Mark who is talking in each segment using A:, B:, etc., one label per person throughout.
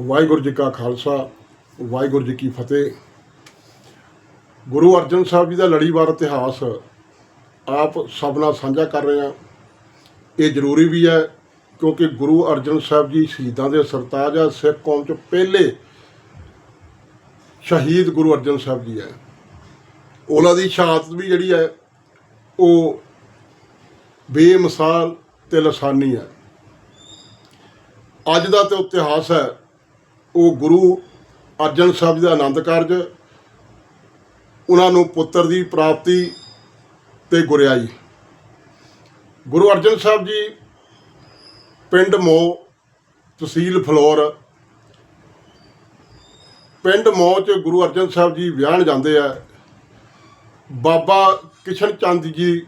A: ਵਾਹਿਗੁਰੂ ਜੀ ਕਾ ਖਾਲਸਾ, ਵਾਹਿਗੁਰੂ ਜੀ ਕੀ ਫਤਿਹ। ਗੁਰੂ ਅਰਜਨ ਸਾਹਿਬ ਜੀ ਦਾ ਲੜੀਵਾਰ ਇਤਿਹਾਸ ਆਪ ਸਭ ਨਾਲ ਸਾਂਝਾ ਕਰ ਰਹੇ ਹਾਂ। ਇਹ ਜ਼ਰੂਰੀ ਵੀ ਹੈ ਕਿਉਂਕਿ ਗੁਰੂ ਅਰਜਨ ਸਾਹਿਬ ਜੀ ਸ਼ਹੀਦਾਂ ਦੇ ਸਰਤਾਜ ਆ, ਸਿੱਖ ਕੌਮ ਚ ਪਹਿਲੇ ਸ਼ਹੀਦ ਗੁਰੂ ਅਰਜਨ ਸਾਹਿਬ ਜੀ ਹੈ। ਉਹਨਾਂ ਦੀ ਸ਼ਹਾਦਤ ਵੀ ਜਿਹੜੀ ਹੈ, ਉਹ ਬੇਮਿਸਾਲ ਤੇ ਲਸਾਨੀ ਹੈ। ਅੱਜ ਦਾ ਤੇ ਇਤਿਹਾਸ ਹੈ ਉਹ ਗੁਰੂ ਅਰਜਨ ਸਾਹਿਬ ਜੀ ਦਾ ਆਨੰਦ ਕਾਰਜ, ਉਹਨਾਂ ਨੂੰ ਪੁੱਤਰ ਦੀ ਪ੍ਰਾਪਤੀ ਤੇ ਗੁਰਿਆਈ। ਗੁਰੂ ਅਰਜਨ ਸਾਹਿਬ ਜੀ ਪਿੰਡ ਮੋ ਤਹਿਸੀਲ ਫਲੋਰ। ਪਿੰਡ ਮੋ ਚ ਗੁਰੂ ਅਰਜਨ ਸਾਹਿਬ ਜੀ ਵਿਆਹਣ ਜਾਂਦੇ ਆ। ਬਾਬਾ ਕਿਸ਼ਨ ਚੰਦ ਜੀ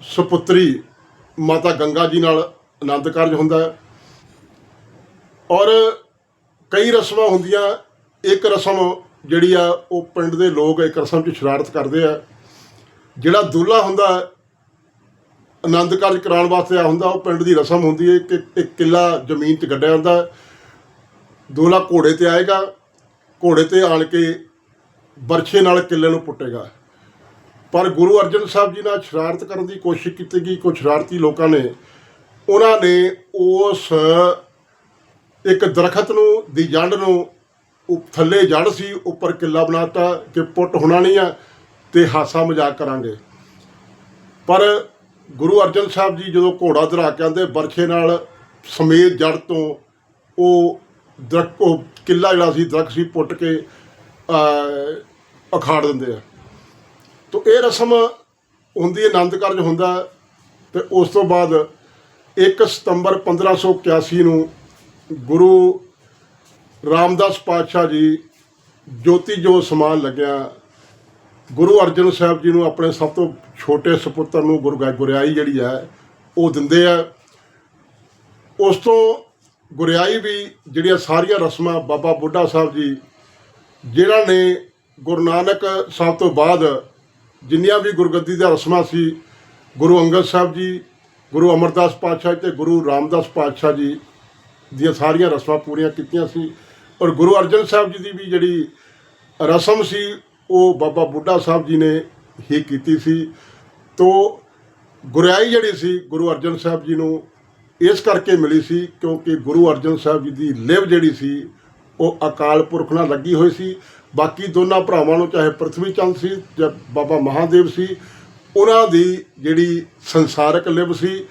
A: ਸੁਪੁੱਤਰੀ ਮਾਤਾ ਗੰਗਾ ਜੀ ਨਾਲ ਆਨੰਦ ਕਾਰਜ ਹੁੰਦਾ। ਔਰ ਕਈ ਰਸਮਾਂ ਹੁੰਦੀਆਂ, ਇੱਕ ਰਸਮ ਜਿਹੜੀ ਆ, ਉਹ ਪਿੰਡ ਦੇ ਲੋਕ ਇੱਕ ਰਸਮ 'ਚ ਸ਼ਰਾਰਤ ਕਰਦੇ ਆ। ਜਿਹੜਾ ਦੁੱਲਾ ਹੁੰਦਾ, ਆਨੰਦ ਕਾਰਜ ਕਰਾਉਣ ਵਾਸਤੇ ਆ ਹੁੰਦਾ, ਉਹ ਪਿੰਡ ਦੀ ਰਸਮ ਹੁੰਦੀ ਹੈ ਕਿ ਇੱਕ ਕਿੱਲਾ ਜ਼ਮੀਨ 'ਚ ਗੱਡਿਆ ਹੁੰਦਾ। ਦੁੱਲਾ ਘੋੜੇ ਤੇ ਆਏਗਾ, ਘੋੜੇ ਤੇ ਆਣ ਕੇ ਬਰਛੇ ਨਾਲ ਕਿੱਲੇ ਨੂੰ ਪੁੱਟੇਗਾ। ਪਰ ਗੁਰੂ ਅਰਜਨ ਸਾਹਿਬ ਜੀ ਨਾਲ ਸ਼ਰਾਰਤ ਕਰਨ ਦੀ ਕੋਸ਼ਿਸ਼ ਕੀਤੀ ਗਈ ਕੁਝ ਸ਼ਰਾਰਤੀ ਲੋਕਾਂ ਨੇ। ਉਹਨਾਂ ਨੇ ਉਸ ਇੱਕ ਦਰਖਤ ਨੂੰ ਦੀ ਜੰਡ ਨੂੰ ਉਪ- ਥੱਲੇ ਜੜ ਸੀ ਉੱਪਰ ਕਿੱਲਾ ਬਣਾਤਾ ਕਿ ਪੁੱਟ ਹੋਣਾ ਨਹੀਂ ਆ ਤੇ ਹਾਸਾ ਮਜ਼ਾਕ ਕਰਾਂਗੇ। ਪਰ ਗੁਰੂ ਅਰਜਨ ਸਾਹਿਬ ਜੀ ਜਦੋਂ ਘੋੜਾ ਦਰਾ ਕੇ ਆਂਦੇ ਬਰਖੇ ਨਾਲ ਸਮੇਤ ਜੜ ਤੋਂ ਉਹ ਦਰਖਤ ਉਹ ਕਿੱਲਾ ਜਿਹੜਾ ਸੀ ਦਰਖਤ ਸੀ ਪੁੱਟ ਕੇ ਅਹ, ਅਖਾੜ ਦਿੰਦੇ ਆ। ਤੋ ਇਹ ਰਸਮ ਹੁੰਦੀ ਹੈ ਆਨੰਦ ਕਾਰਜ ਹੁੰਦਾ ਹੈ ਤੇ ਉਸ ਤੋਂ ਬਾਅਦ 1 ਸਤੰਬਰ 1581 ਨੂੰ ਗੁਰੂ ਰਾਮਦਾਸ ਪਾਤਸ਼ਾਹ ਜੀ ਜੋਤੀ ਜੋ ਸਮਾਨ ਲੱਗਿਆ, ਗੁਰੂ ਅਰਜਨ ਸਾਹਿਬ ਜੀ ਨੂੰ ਆਪਣੇ ਸਭ ਤੋਂ ਛੋਟੇ ਸੁਪੁੱਤਰ ਨੂੰ ਗੁਰੂ ਗੁਰਿਆਈ ਜਿਹੜੀ ਹੈ, ਉਹ ਦਿੰਦੇ ਆ। ਉਸ ਤੋਂ ਗੁਰਿਆਈ ਵੀ ਜਿਹੜੀਆਂ ਸਾਰੀਆਂ ਰਸਮਾਂ ਬਾਬਾ ਬੁੱਢਾ ਸਾਹਿਬ ਜੀ ਜਿਹੜਾ ਨੇ ਗੁਰੂ ਨਾਨਕ ਸਾਹਿਬ ਤੋਂ ਬਾਅਦ ਜਿੰਨੀਆਂ ਵੀ ਗੁਰਗੱਦੀ ਦੀਆਂ ਰਸਮਾਂ ਸੀ, ਗੁਰੂ ਅੰਗਦ ਸਾਹਿਬ ਜੀ, ਗੁਰੂ ਅਮਰਦਾਸ ਪਾਤਸ਼ਾਹ ਤੇ ਗੁਰੂ ਰਾਮਦਾਸ ਪਾਤਸ਼ਾਹ ਜੀ ਦੀਆਂ ਸਾਰੀਆਂ ਰਸਮਾਂ ਪੂਰੀਆਂ ਕੀਤੀਆਂ ਸੀ। ਔਰ ਗੁਰੂ ਅਰਜਨ ਸਾਹਿਬ ਜੀ ਦੀ ਵੀ ਜਿਹੜੀ ਰਸਮ ਸੀ, ਉਹ ਬਾਬਾ ਬੁੱਢਾ ਸਾਹਿਬ ਜੀ ਨੇ ਹੀ ਕੀਤੀ ਸੀ। ਤੋ ਗੁਰਿਆਈ ਜਿਹੜੀ ਸੀ, ਗੁਰੂ ਅਰਜਨ ਸਾਹਿਬ ਜੀ ਨੂੰ ਇਸ ਕਰਕੇ ਮਿਲੀ ਸੀ ਕਿਉਂਕਿ ਗੁਰੂ ਅਰਜਨ ਸਾਹਿਬ ਜੀ ਦੀ ਲਿਵ ਜਿਹੜੀ ਸੀ, ਉਹ ਅਕਾਲ ਪੁਰਖ ਨਾਲ ਲੱਗੀ ਹੋਈ ਸੀ। ਬਾਕੀ ਦੋਨਾਂ ਭਰਾਵਾਂ ਨੂੰ ਚਾਹੇ ਪ੍ਰਿਥਵੀ ਚੰਦ ਸੀ, ਜਾਂ ਬਾਬਾ ਮਹਾਦੇਵ ਸੀ, ਉਹਨਾਂ ਦੀ ਜਿਹੜੀ ਸੰਸਾਰਕ ਲਿਵ ਸੀ,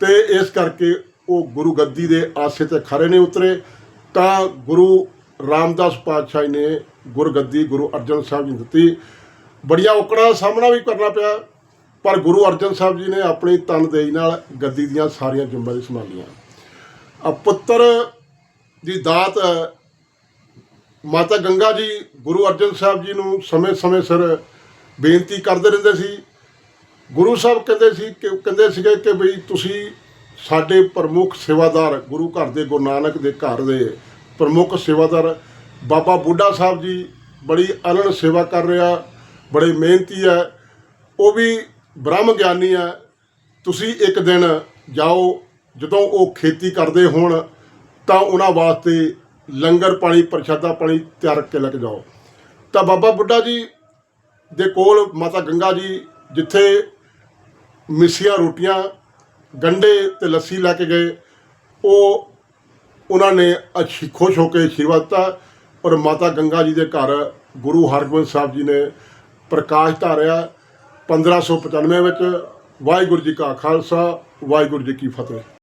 A: ਤੇ ਇਸ ਕਰਕੇ ਉਹ ਗੁਰੂ ਗੱਦੀ ਦੇ ਆਸੇ ਤੇ ਖਰੇ ਨਹੀਂ ਉਤਰੇ, ਤਾਂ ਗੁਰੂ ਰਾਮਦਾਸ ਪਾਤਸ਼ਾਹ ਜੀ ਨੇ ਗੁਰਗੱਦੀ ਗੁਰੂ ਅਰਜਨ ਸਾਹਿਬ ਜੀ ਨੂੰ ਦਿੱਤੀ। ਬੜੀਆਂ ਔਕੜਾਂ ਦਾ ਸਾਹਮਣਾ ਵੀ ਕਰਨਾ ਪਿਆ, ਪਰ ਗੁਰੂ ਅਰਜਨ ਸਾਹਿਬ ਜੀ ਨੇ ਆਪਣੀ ਤਨਦੇਹੀ ਨਾਲ ਗੱਦੀ ਦੀਆਂ ਸਾਰੀਆਂ ਜ਼ਿੰਮੇਵਾਰੀ ਸੰਭਾਲੀਆਂ ਆ ਪੁੱਤਰ ਦੀ ਦਾਤ, ਮਾਤਾ ਗੰਗਾ ਜੀ ਗੁਰੂ ਅਰਜਨ ਸਾਹਿਬ ਜੀ ਨੂੰ ਸਮੇਂ-ਸਮੇਂ ਸਿਰ ਬੇਨਤੀ ਕਰਦੇ ਰਹਿੰਦੇ ਸੀ। ਗੁਰੂ ਸਾਹਿਬ ਕਹਿੰਦੇ ਸੀ ਕਿ, ਕਹਿੰਦੇ ਸੀਗੇ ਕਿ ਬਈ ਤੁਸੀਂ ਸਾਡੇ ਪ੍ਰਮੁੱਖ ਸੇਵਾਦਾਰ ਗੁਰੂ ਘਰ ਦੇ ਗੁਰੂ ਨਾਨਕ ਦੇ ਘਰ ਦੇ ਪ੍ਰਮੁੱਖ ਸੇਵਾਦਾਰ ਬਾਬਾ ਬੁੱਢਾ ਸਾਹਿਬ ਜੀ ਬੜੀ ਅਨਨ ਸੇਵਾ ਕਰ ਰਿਹਾ, ਬੜੇ ਮਿਹਨਤੀ ਹੈ। ਉਹ ਵੀ ਬ੍ਰਹਮ ਗਿਆਨੀ ਹੈ। ਤੁਸੀਂ ਇੱਕ ਦਿਨ ਜਾਓ, ਜਦੋਂ ਉਹ ਖੇਤੀ ਕਰਦੇ ਹੋਣ, ਤਾਂ ਉਹਨਾਂ ਵਾਸਤੇ ਲੰਗਰ ਪਾਣੀ, ਪ੍ਰਸ਼ਾਦਾ ਪਾਣੀ ਤਿਆਰ ਕੇ ਲੈ ਕੇ ਜਾਓ। ਤਾਂ ਬਾਬਾ ਬੁੱਢਾ ਜੀ ਦੇ ਕੋਲ ਮਾਤਾ ਗੰਗਾ ਜੀ, ਜਿੱਥੇ ਮਿੱਸੀਆਂ ਰੋਟੀਆਂ ਗੰਡੇ ਤੇ ਲੱਸੀ ਲੈ ਕੇ ਗਏ। ਉਹ ਉਹਨਾਂ ਨੇ ਅੱਛੀ ਖੁਸ਼ ਹੋ ਕੇ ਆਸ਼ੀਰਵਾਦ ਦਿੱਤਾ ਔਰ ਮਾਤਾ ਗੰਗਾ ਜੀ ਦੇ ਘਰ ਗੁਰੂ ਹਰਗੋਬਿੰਦ ਸਾਹਿਬ ਜੀ ਨੇ ਪ੍ਰਕਾਸ਼ ਧਾਰਿਆ 1595 ਵਿੱਚ। ਵਾਹਿਗੁਰੂ ਜੀ ਕਾ ਖਾਲਸਾ, ਵਾਹਿਗੁਰੂ ਜੀ ਕੀ ਫਤਿਹ।